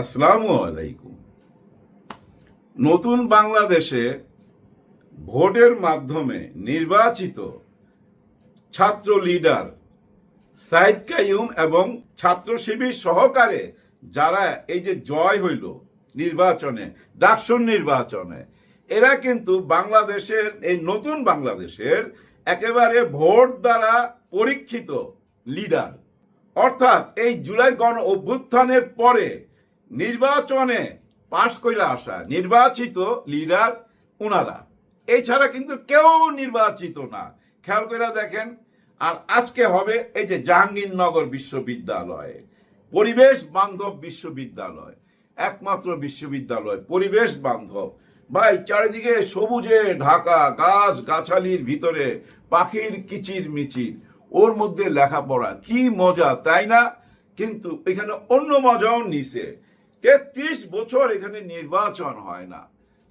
আসসালামু আলাইকুম। নতুন বাংলাদেশে ভোটের মাধ্যমে নির্বাচিত ছাত্র লিডার সাইদ কাইয়ুম এবং ছাত্র শিবির সহকারে যারা এই যে জয় হইল নির্বাচনে, ডাকসুর নির্বাচনে, এরা কিন্তু বাংলাদেশের, এই নতুন বাংলাদেশের একেবারে ভোট দ্বারা পরীক্ষিত লিডার। অর্থাৎ এই জুলাই গণ অভ্যুত্থানের পরে নির্বাচনে পাশ কইরা আসা, নির্বাচিত লিডার ওনারা এছাড়া কিন্তু কেউ নির্বাচিত না। খেয়াল করে দেখেন, আর আজকে হবে এই যে জাহাঙ্গীরনগর বিশ্ববিদ্যালয়ে। পরিবেশ বান্ধব বিশ্ববিদ্যালয়, একমাত্র বিশ্ববিদ্যালয়, পরিবেশ বান্ধব। ভাই, চারিদিকে সবুজে ঢাকা, গাছ গাছালির ভিতরে পাখির কিচির মিচির। ওর মধ্যে লেখাপড়া, কি মজা, তাই না? কিন্তু এখানে অন্য মজাও নিছে। তেত্রিশ বছর এখানে নির্বাচন হয় না।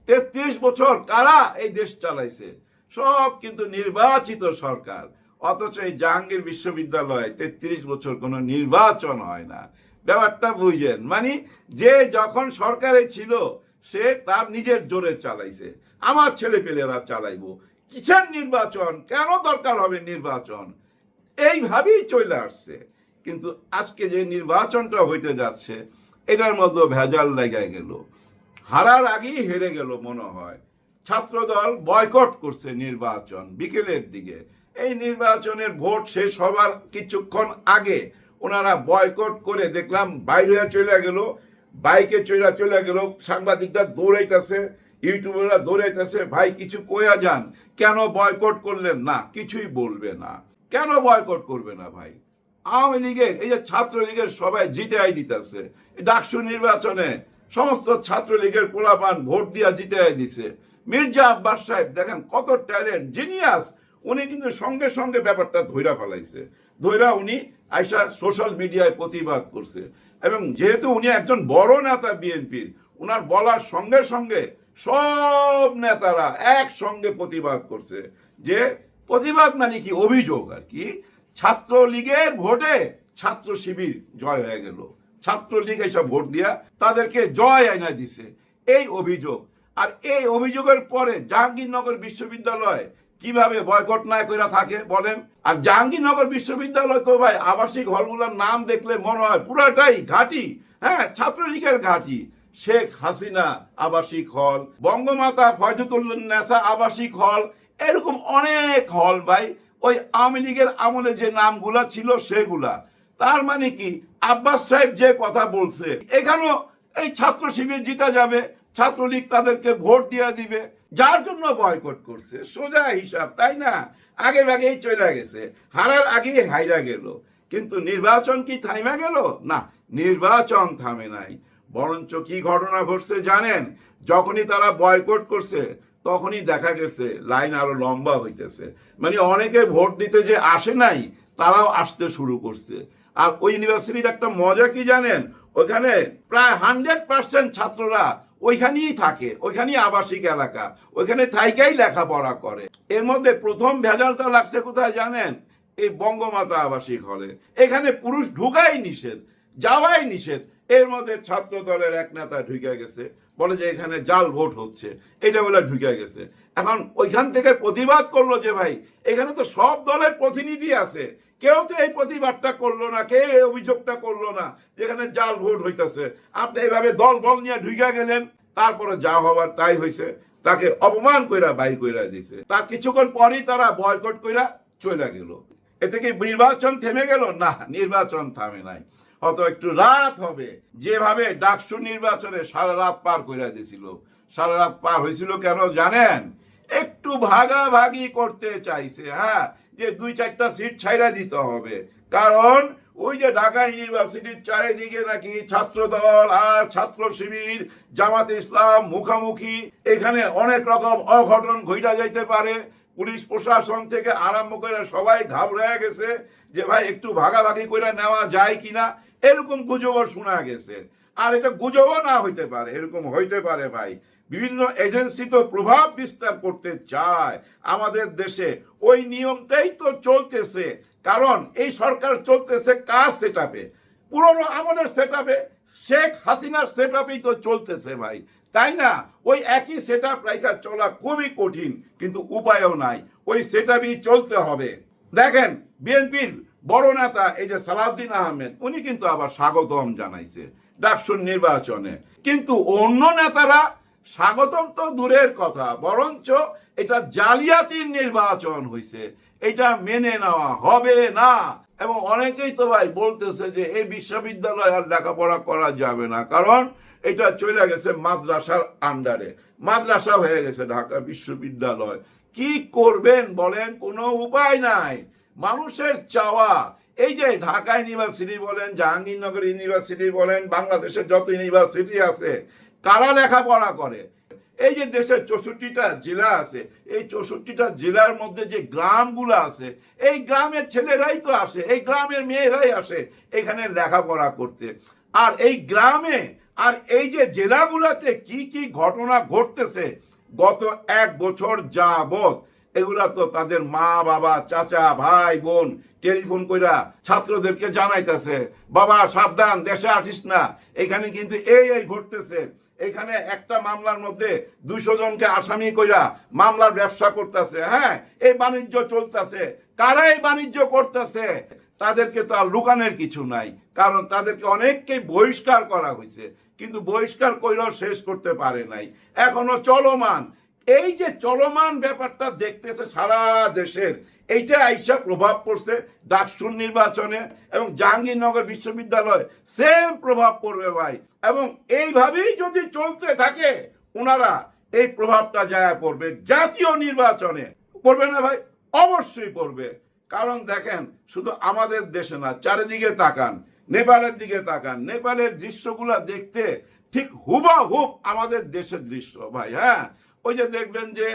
তেত্রিশ বছর কারা এই দেশ চালাইছে? সব কিন্তু নির্বাচিত সরকার। অথচ এই জাহাঙ্গীর বিশ্ববিদ্যালয়ে তেত্রিশ বছর কোনো নির্বাচন হয় না। ব্যাপারটা বুঝেন। মানে যে যখন সরকারে ছিল, সে তার নিজের জোরে চালাইছে। আমার ছেলে পেলেরা চালাইবো। কিসের নির্বাচন? কেন দরকার হবে নির্বাচন? এইভাবেই চলে আসছে। কিন্তু আজকে যে নির্বাচনটা হইতে যাচ্ছে এটার মধ্যে ভেজাল লেগে গেল। হারার আগেই হেরে গেল মনে হয়। ছাত্রদল বয়কট করছে নির্বাচন বিকেলের দিকে। এই নির্বাচনের ভোট শেষ হবার কিছুক্ষণ আগে ওনারা বয়কট করে দেখলাম বাইরে চলে গেল, বাইকে চলে চলে গেল, সাংবাদিকরা দৌড়াইতেছে, ইউটিউবাররা দৌড়াইতেছে, ভাই, কিছু কয়া যান, কেন বয়কট করলেন না? কিছুই বলবে না। কেন বয়কট করবে না ভাই? আওয়ামী লীগের, এই যে ছাত্র লীগের সবাই জিতে আই দিতেছে ডাকসু নির্বাচনে সমস্ত ছাত্র লীগের পোলাপান ভোট দিয়া জিতে আই দিছে। মির্জা আব্বাস সাহেব, দেখেন কত ট্যালেন্ট, জিনিয়াস। উনি কিন্তু সঙ্গে সঙ্গে ব্যাপারটা ধৈরা ফেলাইছে। ধৈরা উনি আইসা সোশ্যাল মিডিয়ায় প্রতিবাদ করছে। এবং যেহেতু উনি একজন বড় নেতা বিএনপির, উনার বলার সঙ্গে সঙ্গে সব নেতারা একসঙ্গে প্রতিবাদ করছে। যে প্রতিবাদ মানে কি? অভিযোগ আর কি। ছাত্রলীগের ভোটে ছাত্র শিবির জয় হয়ে গেল। ছাত্রলীগ এসব ভোট দিয়া তাদেরকে জয় আইনা দিছে। এই অভিযোগ। আর এই অভিযোগের পরে জাহাঙ্গীরনগর বিশ্ববিদ্যালয় কীভাবে বয়কট না কইরা থাকে বলেন? আর জাহাঙ্গীরনগর বিশ্ববিদ্যালয় তো ভাই আবাসিক হলগুলোর নাম দেখলে মনে হয় পুরাটাই ঘাঁটি। হ্যাঁ ছাত্রলীগের ঘাঁটি। শেখ হাসিনা আবাসিক হল, বঙ্গমাতা ফয়জুতুল্নেসা আবাসিক হল, এরকম অনেক হল ভাই। ওই আওয়ামী লীগের আমলে যে নামগুলা ছিল সেগুলা। তার মানে কি? আব্বাস সাহেব যে কথা বলছে, এখানেও এই ছাত্র শিবির জিতা যাবে, ছাত্রলীগ তাদেরকে ভোট দিয়ে দিবে, যার জন্য বয়কট করছে, সোজা হিসাব, তাই না? আগে আগেই চলে গেছে, হারার আগেই হাইরা গেল। কিন্তু নির্বাচন কি থাইমা গেল? না, নির্বাচন থামে নাই। বরঞ্চ কি ঘটনা ঘটছে জানেন? যখনই তারা বয়কট করছে তখনই দেখা গেছে, লাইন আরও লম্বা হইতেছে। মানে অনেকে ভোট দিতে যে আসে নাই, তারাও আসতে শুরু করছে। আর ওই ইউনিভার্সিটির একটা মজা কি জানেন? ওখানে প্রায় হান্ড্রেড পার্সেন্ট ছাত্ররা ওইখানেই থাকে, ওইখানেই আবাসিক এলাকা, ওইখানে থাইকাই লেখাপড়া করে। এর মধ্যে প্রথম ভেজালটা লাগছে কোথায় জানেন? এই বঙ্গমাতা আবাসিক হলে। এখানে পুরুষ ঢুকাই নিষেধ, যাওয়াই নিষেধ। এর মধ্যে ছাত্র দলের এক নেতা ঢুকে গেছে। বলে যে এখানে জাল ভোট হচ্ছে। এটা বলে ঢুকে গেছে। এখন ওইখান থেকে প্রতিবাদ করল যে ভাই, এখানে তো সব দলের প্রতিনিধি আছে। কেউ তো এই প্রতিবাদটা করল না কে এই অভিযোগটা করল না যেখানে জাল ভোট হইতেছে। আপনি এইভাবে দল বল নিয়ে ঢুকে গেলেন, তারপরে যা হবার তাই হয়েছে তাকে অপমান কইরা বাইর কইরা দিছে। তার কিছুক্ষণ পরই তারা বয়কট কইরা চলে গেল। এতে কি নির্বাচন থেমে গেল? না, নির্বাচন থামে নাই। হয়তো একটু রাত হবে। যেভাবে ডাকসু নির্বাচনে সারা রাত পার করে দিয়েছিল সারা রাত পার হয়েছিল কেন জানেন? একটু ভাগাভাগি করতে চাইছে হ্যাঁ? যে দুই চারটা সিট ছাইরা দিতে হবে। কারণ ওই যে ঢাকা ইউনিভার্সিটির চারিদিকে নাকি ছাত্র দল আর ছাত্র শিবির, জামাত ইসলাম, মুখামুখি, এখানে অনেক রকম অঘটন ঘটা যাইতে পারে। পুলিশ প্রশাসন থেকে আরম্ভ করে সবাই ঘাবড়ে গেছে যে ভাই, একটু ভাগাভাগি করে নেওয়া যায় কিনা? এরকম গুজবও শোনা গেছে। আর এটা গুজবও না হইতে পারে, এরকম হইতে পারে ভাই। বিভিন্ন এজেন্সি তো প্রভাব বিস্তার করতে চায় আমাদের দেশে। ওই নিয়মটাই তো চলতেছে। কারণ এই সরকার চলতেছে কার সেটাপে পুরনো আমলের সেট আপে শেখ হাসিনার সেট আপেই তো চলতেছে ভাই। তাই না? ওই একই সেট আপ রেখা চলা খুবই কঠিন, কিন্তু উপায়ও নাই। ওই সেট চলতে হবে। দেখেন, বিএনপির বড় নেতা এই যে সালাউদ্দিন আহমেদ, উনি কিন্তু আবার স্বাগতম জানাইছে ডাকসুর নির্বাচনে। কিন্তু অন্য নেতারা স্বাগতম তো দূরের কথা, বরঞ্চ এটা জালিয়াতির নির্বাচন হয়েছে এটা মেনে নেওয়া হবে না। এবং অনেকেই তো ভাই বলতেছে যে এই বিশ্ববিদ্যালয় আর লেখাপড়া করা যাবে না, কারণ এটা চলে গেছে মাদ্রাসার আন্ডারে। মাদ্রাসা হয়ে গেছে ঢাকা বিশ্ববিদ্যালয়। কি করবেন বলেন? কোনো উপায় নাই। মানুষের চাওয়া। এই যে ঢাকা ইউনিভার্সিটি বলেন, জাহাঙ্গীরনগর ইউনিভার্সিটি বলেন, বাংলাদেশের যত ইউনিভার্সিটি আছে কারা লেখাপড়া করে। এই যে দেশের চৌষট্টিটা জেলা আছে, এই চৌষট্টিটা জেলার মধ্যে যে গ্রামগুলো আছে, এই গ্রামের ছেলেরাই তো আসে, এই গ্রামের মেয়েরাই আসে এখানে লেখাপড়া করতে। আর এই গ্রামে আর এই যে জেলাগুলোতে কি কি ঘটনা ঘটতেছে, গত এক বছর যাবত এগুলা তো তাদের মা, বাবা, চাচা, ভাই, বোন টেলিফোন কইরা ছাত্রদেরকে জানাইতেছে, বাবা, সাবধান, দেশে আসিস না। এখানে কিন্তু এই এই ঘটতেছে। এখানে একটা মামলার মধ্যে দুইশো জনকে আসামি কইরা মামলার ব্যবসা করতেছে। হ্যাঁ এই বাণিজ্য চলতেছে। কারা এই বাণিজ্য করতেছে? তাদেরকে তো আর লুকানোর কিছু নাই, কারণ তাদেরকে অনেককেই বহিষ্কার করা হয়েছে কিন্তু বহিষ্কার কইরাও শেষ করতে পারে নাই। এখনও চলমান। এই যে চলমান ব্যাপারটা দেখতেছে সারা দেশের, এইটা আইসা প্রভাব পড়ছে ডাকসুর নির্বাচনে এবং জাহাঙ্গীরনগর বিশ্ববিদ্যালয় সেম প্রভাব পড়বে ভাই। এবং এইভাবেই যদি চলতে থাকে ওনারা এই প্রভাবটা যায় পড়বে জাতীয় নির্বাচনে। পড়বে না ভাই? অবশ্যই পড়বে। কারণ দেখেন, শুধু আমাদের দেশে না, চারিদিকে তাকান। নেপালের দিকে তাকান, নেপালের দৃশ্যগুলো দেখতে ঠিক হুবাহুব আমাদের দেশের দৃশ্য, ভাই হ্যাঁ? ওই যে দেখবেন যে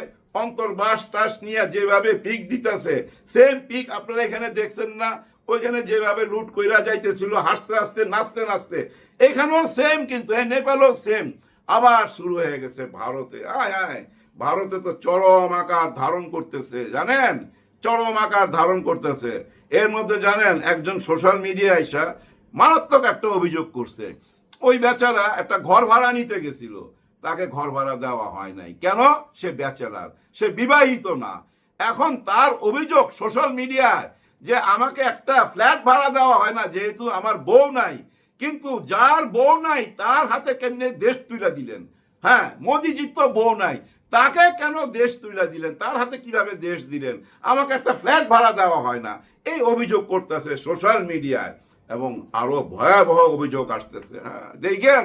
অন্তর্বাস টাস নিয়ে যেভাবে পিক দিতেছে সেম পিক আপনারা এখানে দেখছেন না, ওইখানে যেভাবে লুট কইরা যাইতেছিল, হাসতে হাসতে, নাচতে নাচতে, এখানেও সেম কিন্তু এই নেপালও সেম আবার শুরু হয়ে গেছে ভারতে, আয় আয়। ভারতে তো চরম আকার ধারণ করতেছে, জানেন? চরম আকার ধারণ করতেছে। এর মধ্যে জানেন, একজন সোশ্যাল মিডিয়া আইসা মারাত্মক একটা অভিযোগ করছে। ওই বেচারা একটা ঘর ভাড়া নিতে গেছিল। তাকে ঘর ভাড়া দেওয়া হয় নাই। কেন? সে ব্যাচেলার সে বিবাহিত না। এখন তার অভিযোগ সোশ্যাল মিডিয়ায় যে আমাকে একটা ফ্ল্যাট ভাড়া দেওয়া হয় না, যেহেতু আমার বউ নাই। কিন্তু যার বউ নাই, তার হাতে কেমনে দেশ তুলে দিলেন? হ্যাঁ মোদিজির তো বউ নাই। তাকে কেন দেশ তুলে দিলেন? তার হাতে কীভাবে দেশ দিলেন? আমাকে একটা ফ্ল্যাট ভাড়া দেওয়া হয় না। এই অভিযোগ করতেছে সোশ্যাল মিডিয়ায় এবং আরও ভয়াবহ অভিযোগ আসতেছে হ্যাঁ। দেখেন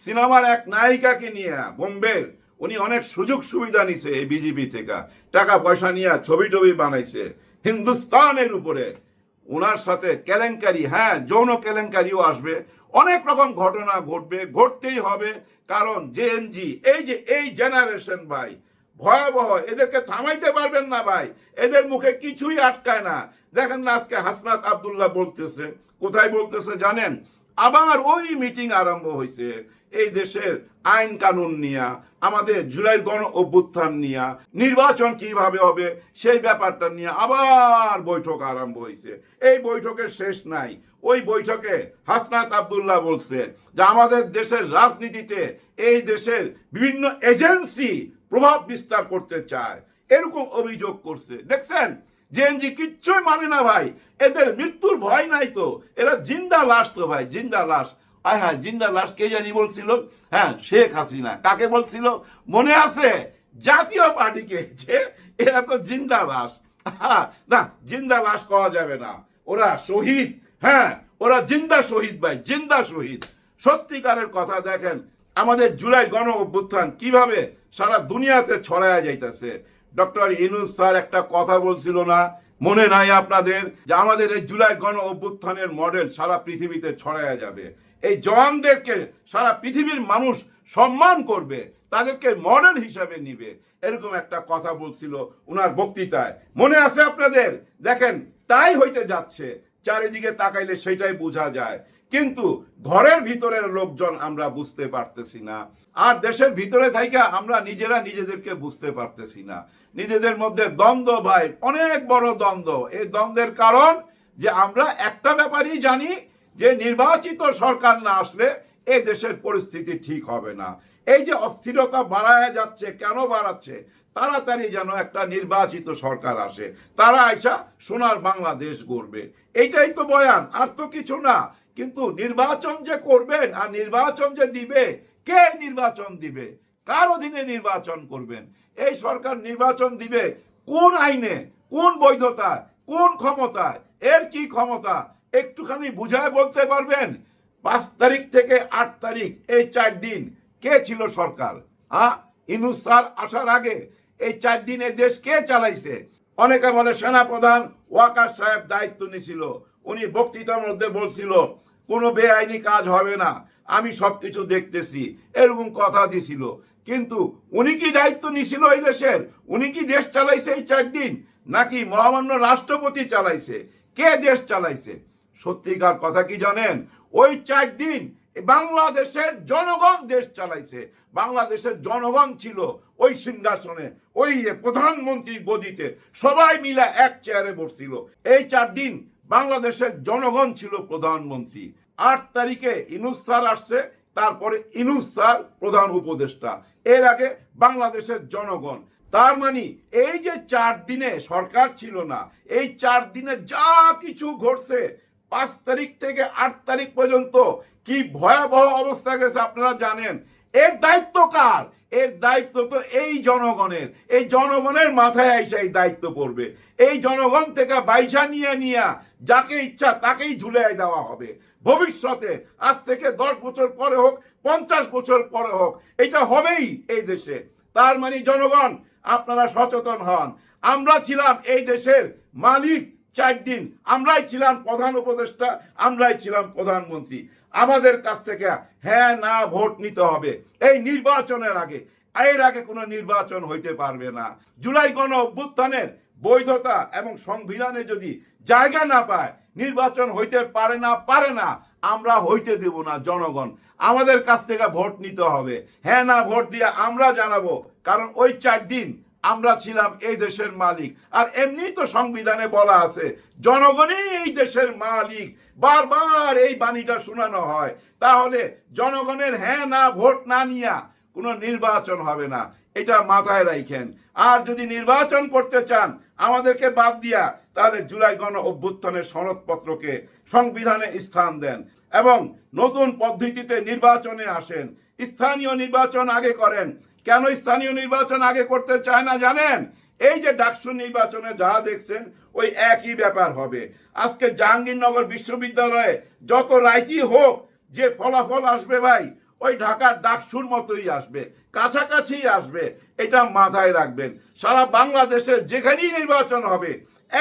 সিনেমার এক নায়িকাকে নিয়ে বোম্বের উনি অনেক সুযোগ সুবিধা নিছে এই বিজেপি থেকে। টাকা পয়সা নিয়ে ছবি টবি বানাইছে। হিন্দুস্তানের উপরে ওনার সাথে কেলেঙ্কারি হ্যাঁ যৌন কেলেঙ্কারিও আসবে। অনেক রকম ঘটনা ঘটবে, ঘটতেই হবে। কারণ জেএনজি এই যে, এই জেনারেশন ভাই ভয়াবহ। এদেরকে থামাইতে পারবেন না ভাই। এদের মুখে কিছুই আটকায় না। দেখেন না আজকে হাসনাত আবদুল্লাহ বলতেছে। কোথায় বলতেছে জানেন? আবার ওই মিটিং আরম্ভ হয়েছে এই দেশের আইন কানুন নিয়া, আমাদের জুলাই গণ অভ্যুত্থান নিয়া, নির্বাচন কীভাবে হবে সেই ব্যাপারটা নিয়ে আবার বৈঠক আরম্ভ হয়েছে এই বৈঠকের শেষ নাই। ওই বৈঠকে হাসনাত আবদুল্লাহ বলছে যে, আমাদের দেশের রাজনীতিতে এই দেশের বিভিন্ন এজেন্সি প্রভাব বিস্তার করতে চায়। এরকম অভিযোগ করছে। দেখছেন জেএনজি কিচ্ছুই মানে না ভাই। এদের মৃত্যুর ভয় নাই তো। এরা জিন্দা লাশ তো ভাই জিন্দা লাশ। আয় হ্যাঁ জিন্দা লাশ কে জানি বলছিল? হ্যাঁ শেখ হাসিনা। কাকে বলছিল? মনে আছে? জাতীয় পার্টিকে যে এরা তো জিন্দা লাশ। হ্যাঁ, না জিন্দা লাশ পাওয়া যাবে না। ওরা শহীদ। হ্যাঁ ওরা জিন্দা শহীদ ভাই জিন্দা শহীদ। সত্যিকারের কথা দেখেন আমাদের জুলাই গণ অভ্যুত্থান কীভাবে সারা দুনিয়াতে ছড়ায়া যাইতেছে? ডক্টর ইনুস স্যার একটা কথা বলছিল না? মনে নাই আপনাদের যে আমাদের এই জুলাই গণ অভ্যুত্থানের মডেল সারা পৃথিবীতে ছড়ায়া যাবে। এই জওয়ানদেরকে সারা পৃথিবীর মানুষ সম্মান করবে, তাদেরকে মডেল হিসাবে নিবে। এরকম একটা কথা বলছিল ওনার বক্তৃতায়। মনে আছে আপনাদের? দেখেন, তাই হইতে যাচ্ছে। চারিদিকে তাকাইলে সেটাই বোঝা যায়। কিন্তু ঘরের ভিতরের লোকজন আমরা বুঝতে পারতেছি না। আর দেশের ভিতরে থাইকা আমরা নিজেরা নিজেদেরকে বুঝতে পারতেছি না। নিজেদের মধ্যে দ্বন্দ্ব ভাই, অনেক বড় দ্বন্দ্ব। এই দ্বন্দ্বের কারণ যে আমরা একটা ব্যাপারই জানি যে নির্বাচিত সরকার না আসলে এই দেশের পরিস্থিতি ঠিক হবে না। এই যে অস্থিরতা বাড়ায় যাচ্ছে, কেন বাড়াচ্ছে? তাড়াতাড়ি যেন একটা নির্বাচিত সরকার আসে। তারা আইসা সোনার বাংলাদেশ গড়বে। এইটাই তো বয়ান, আর তো কিছু না। কিন্তু নির্বাচন যে করবেন আর নির্বাচন যে দিবে, কে নির্বাচন দিবে? কার অধীনে নির্বাচন করবেন? এই সরকার নির্বাচন দিবে কোন আইনে, কোন বৈধতায়, কোন ক্ষমতায়? এর কি ক্ষমতা? একটুখানি বুঝায় বলতে পারবেন? পাঁচ তারিখ থেকে আট তারিখ, এই চার দিন কে ছিল সরকার? হ্যাঁ ইনুস স্যার আসার আগে এই চার দিনে দেশ কে চালাইছে? অনেকে বলে সেনাপ্রধান, ওয়াকার সাহেব দায়িত্ব নিছিল। উনি বক্তৃতার মধ্যে বলছিল কোনো বেআইনি কাজ হবে না। আমি সবকিছু দেখতেছি, এরকম কথা দিছিল। কিন্তু উনি কি দায়িত্ব নিছিল এই দেশের? উনি কি দেশ চালাইছে এই চার দিন? নাকি মহামান্য রাষ্ট্রপতি চালাইছে? কে দেশ চালাইছে? সত্যিকার কথা কি জানেন? ওই চার দিন বাংলাদেশের জনগণ দেশ চালাইছে। বাংলাদেশের জনগণ ছিল ওই সিংহাসনে, ওই প্রধানমন্ত্রীর গদিতে। সবাই মিলে এক চেয়ারে বসছিল। এই চার দিন বাংলাদেশের জনগণ ছিল প্রধানমন্ত্রী। আট তারিখে ইনুস স্যার আসছে, তারপরে ইনুস স্যার প্রধান উপদেষ্টা। এর আগে বাংলাদেশের জনগণ। তার মানে এই যে চার দিনে সরকার ছিল না, এই চার দিনে যা কিছু ঘটছে, পাঁচ তারিখ থেকে আট তারিখ পর্যন্ত কি ভয়াবহ অবস্থা গেছে আপনারা জানেন? এর দায়িত্ব কার? এর দায়িত্ব তো এই জনগণের। এই জনগণের মাথায় আইসা এই দায়িত্ব পড়বে। এই জনগণ থেকে বাইসা নিয়ে নিয়ে যাকে ইচ্ছা তাকেই ঝুলে দেওয়া হবে। ভবিষ্যতে আজ থেকে দশ বছর পরে হোক, পঞ্চাশ বছর পরে হোক, এটা হবেই এই দেশে। তার মানে জনগণ, আপনারা সচেতন হন। আমরা ছিলাম এই দেশের মালিক চার দিন আমরাই ছিলাম প্রধান উপদেষ্টা, আমরাই ছিলাম প্রধানমন্ত্রী। আমাদের কাছ থেকে হ্যাঁ না, ভোট নিতে হবে। এই নির্বাচনের আগে, এর আগে কোনো নির্বাচন হইতে পারবে না। জুলাই গণ অভ্যুত্থানের বৈধতা এবং সংবিধানে যদি জায়গা না পায়, নির্বাচন হইতে পারে না পারে না, আমরা হইতে দেব না, জনগণ। আমাদের কাছ থেকে ভোট নিতে হবে। হ্যাঁ না, ভোট দিয়ে আমরা জানাব। কারণ ওই চার দিন আমরা ছিলাম এই দেশের মালিক। আর এমনি তো সংবিধানে বলা আছে, জনগণই এই দেশের মালিক। বারবার এই বাণীটা শোনানো হয়। তাহলে জনগণের হ্যাঁ না, ভোট না নিয়া কোনো নির্বাচন হবে না। এটা মাথায় রাখেন আর যদি নির্বাচন করতে চান, আমাদেরকে বাদ দিয়া তাহলে জুলাই গণ অভ্যুত্থানের সনদপত্রকে সংবিধানে স্থান দেন এবং নতুন পদ্ধতিতে নির্বাচনে আসেন। স্থানীয় নির্বাচন আগে করেন কেন স্থানীয় নির্বাচন আগে করতে চায় না জানেন? এই যে ডাকসু নির্বাচনে যা দেখছেন, ওই একই ব্যাপার হবে। আজকে জাহাঙ্গীরনগর বিশ্ববিদ্যালয়ে যত রাইটি হোক, যে ফলাফল আসবে ভাই, ওই ঢাকার ডাকসুর মতোই আসবে কাছাকাছি আসবে। এটা মাথায় রাখবেন। সারা বাংলাদেশের যেখানেই নির্বাচন হবে,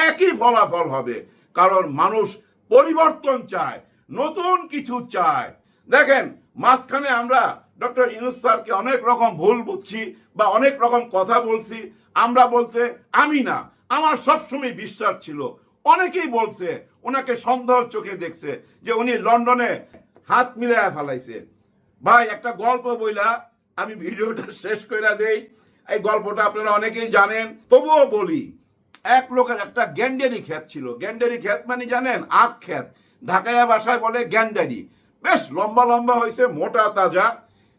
একই ফলাফল হবে। কারণ মানুষ পরিবর্তন চায়, নতুন কিছু চায়। দেখেন, মাঝখানে আমরা ডক্টর ইনুস স্যারকে অনেক রকম ভুল বুঝছি বা অনেক রকম কথা বলছি। আমরা বলতে আমি না, আমার সবসময় বিশ্বাস ছিল। অনেকেই বলছে, ওনাকে সন্দেহ চোখে দেখছে যে উনি লন্ডনে হাত মিলাইয়া ফেলাইছে। ভাই, একটা গল্প বইলা আমি ভিডিওটা শেষ করে দেই। এই গল্পটা আপনারা অনেকেই জানেন। তবুও বলি, এক লোকের একটা গ্যান্ডারি ক্ষেত ছিল। গ্যান্ডারি ক্ষেত মানে জানেন, আখ ক্ষেত ঢাকাইয়া ভাষায় বলে গ্যান্ডারি। বেশ লম্বা লম্বা হয়েছে মোটা, তাজা।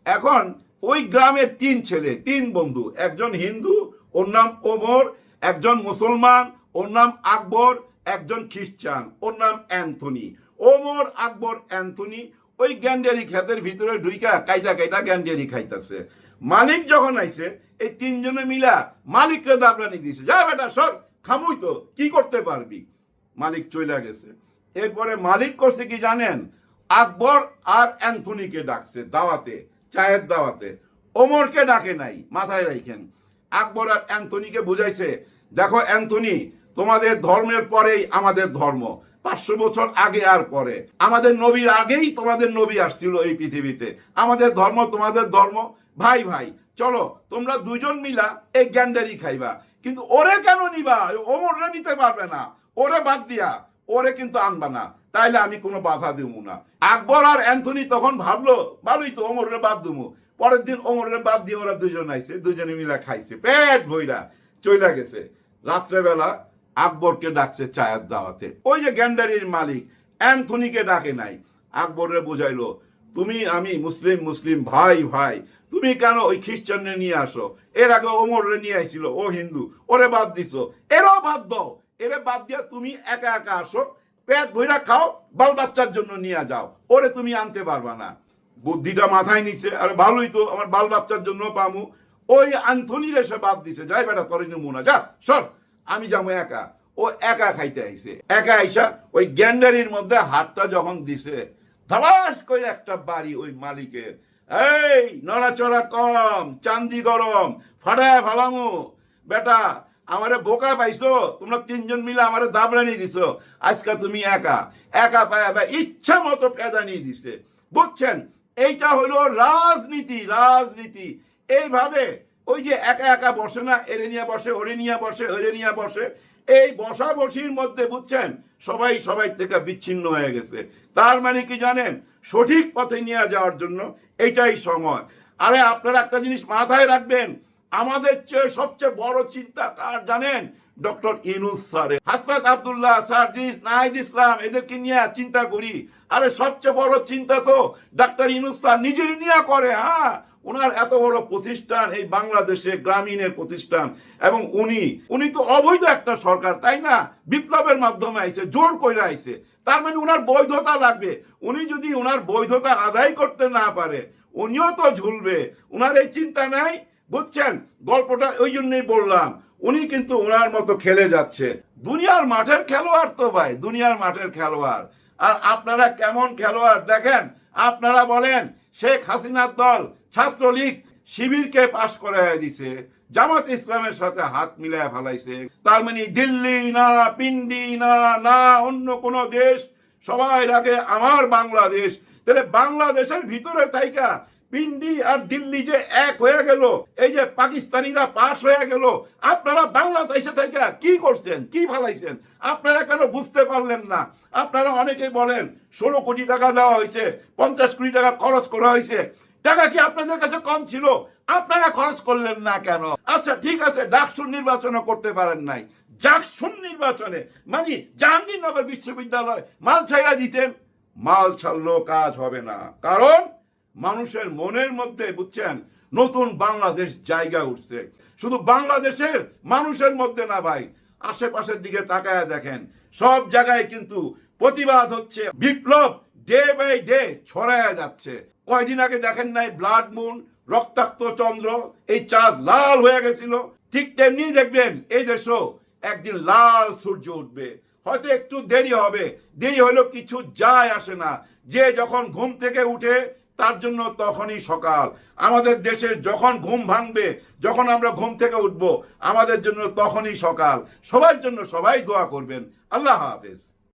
এখন ওই গ্রামের তিন ছেলে, তিন বন্ধু, একজন হিন্দু, ওর নাম ওমর, একজন মুসলমান, ওর নাম আকবর, একজন খ্রিস্টান, ওর নাম অ্যান্থনি। ওমর, আকবর, অ্যান্থনি ওই গ্যান্ডারি খেতের ভিতরে ঢুইকা কাইটা কাইটা গ্যান্ডারি খাইতেছে। মালিক যখন আইছে, এই তিনজনে মিলা মালিকরে দাবরানি দিছে, যা বেটা, সর, খামুই তো, কি করতে পারবি? মালিক চলে গেছে। এরপরে মালিক করছে কি জানেন? আকবর আর অ্যান্থনিকে ডাকছে দাওয়াতে। চায়ের দাওয়াতে। ওমরকে ডাকে নাই, মাথায় রাখেন আকবর আর অ্যান্থনিকে বুঝাইছে, দেখো অ্যান্থনি, তোমাদের ধর্মের পরেই আমাদের ধর্ম। পাঁচশো বছর আগে আর পরে। আমাদের নবীর আগেই তোমাদের নবী আসছিল এই পৃথিবীতে। আমাদের ধর্ম তোমাদের ধর্ম। ভাই ভাই, চলো, তোমরা দুজন মিলা এই গ্যান্ডারি খাইবা। কিন্তু ওরে কেন নিবা? ওমরে নিতে পারবে না। ওরে বাদ দিয়া, ওরে কিন্তু আনবা না। তাইলে আমি কোনো বাধা দেব না। আকবর আর অ্যান্থনি তখন ভাবলো, ভালোই তো ওমরের বাদ দেবো। পরের দিন ওমরের বাদ দিয়ে ওরা দুজন আইছে, দুজনে মিলা খাইছে। পেট ভইরা চইলা গেছে। রাত্রেবেলা আকবরকে ডাকছে চায়ের দাওয়াতে। ওই যে গ্যান্ডারির মালিক, অ্যান্থনিকে ডাকে নাই। আকবরে বুঝাইলো, তুমি আমি মুসলিম মুসলিম, ভাই ভাই, তুমি কেন ওই খ্রিস্টানরে নিয়ে আসো? এর আগে ওমরে নিয়ে আইছিল, ও হিন্দু, ওরে বাদ দিছো। এরও বাদ দাও। এরে বাদ দিয়া তুমি একা একা আসো পেট ভইরা খাও, বাল বাচ্চার জন্য নিয়ে যাও। ওরে তুমি আনতে পারবা না। বুদ্ধিটা মাথায় নিছে, আর ভালোই তো, আমার বাল বাচ্চার জন্য পামু। ওই আন্থনির এসে বাদ দিছে, যাই বেটা, তোর মুনা যা, সর। আমি যাব একা। ও একা খাইতে আইছে। একা আইসা ওই গ্যান্ডারির মধ্যে হাতটা যখন দিছে ধাবাস করে একটা বাড়ি ওই মালিকের। এই, নড়াচড়া কম, চান্দি গরম, ফাটায় ফালামু। বেটা আমারে বোকা পাইছো? তোমরা তিনজন মিলে আমারে দাবরানি দিছো। আজকে তুমি একা। একা পায়া বা ইচ্ছা মতো পেদানি দিছে। বুঝছেন? এইটা হলো রাজনীতি রাজনীতি। এইভাবে ওই যে একা একা বসে না এরে নিয়ে বসে ওরে নিয়ে বসে ওরে নিয়ে বসে, এই বসা বসির মধ্যে, বুঝছেন? সবাই সবাই থেকে বিচ্ছিন্ন হয়ে গেছে। তার মানে কি জানেন? সঠিক পথে নিয়ে যাওয়ার জন্য এটাই সময়। আরে আপনারা একটা জিনিস মাথায় রাখবেন। আমাদের চেয়ে সবচেয়ে বড় চিন্তা কার জানেন ডক্টর ইনুস স্যার। হাসপাত আব্দুল্লাহ, সার্জিস নাহিদ ইসলাম, এদেরকে নিয়ে চিন্তা করি। আরে সবচেয়ে বড় চিন্তা তো ডাক্তার ইনুস স্যার নিজেরই নিয়ে করে হ্যাঁ? ওনার এত বড় প্রতিষ্ঠান, এই বাংলাদেশে গ্রামীণের প্রতিষ্ঠান। এবং উনি উনি তো অবৈধ একটা সরকার, তাই না? বিপ্লবের মাধ্যমে আইছে, জোর কইরা আইছে। তার মানে উনার বৈধতা লাগবে। উনি যদি উনার বৈধতা আদায় করতে না পারে, উনিও তো ঝুলবে। উনার এই চিন্তা নাই? বুঝছেন? গল্পটা ওই জন্যই বললাম। উনি কিন্তু ওনার মতো খেলে যাচ্ছে। দুনিয়ার মাঠের খেলোয়াড় তো ভাই, দুনিয়ার মাঠের খেলোয়াড়। আর আপনারা কেমন খেলোয়াড় দেখেন? আপনারা বলেন, শেখ হাসিনার দল ছাত্রলীগ শিবিরকে পাশ করে দিছে, জামাত ইসলামের সাথে হাত মিলায় ফেলাইছে। তার মানে দিল্লি না, পিন্ডি না না, অন্য কোন দেশ। সবাই আগে আমার বাংলাদেশ। তাহলে বাংলাদেশের ভিতরে তাইকা পিন্ডি আর দিল্লি যে এক হয়ে গেল, এই যে পাকিস্তানিরা পাশ হয়ে গেল, আপনারা বাংলাদেশে থেকে কি করছেন? কি ফালাইছেন? আপনারা কেন বুঝতে পারলেন না? আপনারা অনেকেই বলেন, ষোলো কোটি টাকা দেওয়া হয়েছে, পঞ্চাশ কোটি টাকা খরচ করা হয়েছে। টাকা কি আপনাদের কাছে কম ছিল? আপনারা খরচ করলেন না কেন? আচ্ছা ঠিক আছে ডাকসুর নির্বাচনও করতে পারেন নাই। জাকসুন নির্বাচনে মানে জাহাঙ্গীরনগর বিশ্ববিদ্যালয় মাল ছাইরা দিতেন, মাল ছাড়লেও কাজ হবে না। কারণ মানুষের মনের মধ্যে, বুঝছেন? নতুন বাংলাদেশ জায়গা উঠছে। শুধু বাংলাদেশের মানুষের মধ্যে না ভাই, আশেপাশের দিকে তাকায় দেখেন। সব জায়গায় কিন্তু প্রতিবাদ হচ্ছে। বিপ্লব ডে বাই ডে ছড়ায় যাচ্ছে। কয়দিন আগে দেখেন নাই, ব্লাড মুন, রক্তাক্ত চন্দ্র, এই চাঁদ লাল হয়ে গেছিল। ঠিক তেমনি দেখবেন, এই দেশও একদিন লাল সূর্য উঠবে। হয়তো একটু দেরি হবে। দেরি হলেও কিছু যায় আসে না। যে যখন ঘুম থেকে উঠে তার জন্য তখনই সকাল। আমাদের দেশে যখন ঘুম ভাঙবে, যখন আমরা ঘুম থেকে উঠব, আমাদের জন্য তখনই সকাল। সবার জন্য সবাই দোয়া করবেন। আল্লাহ হাফেজ।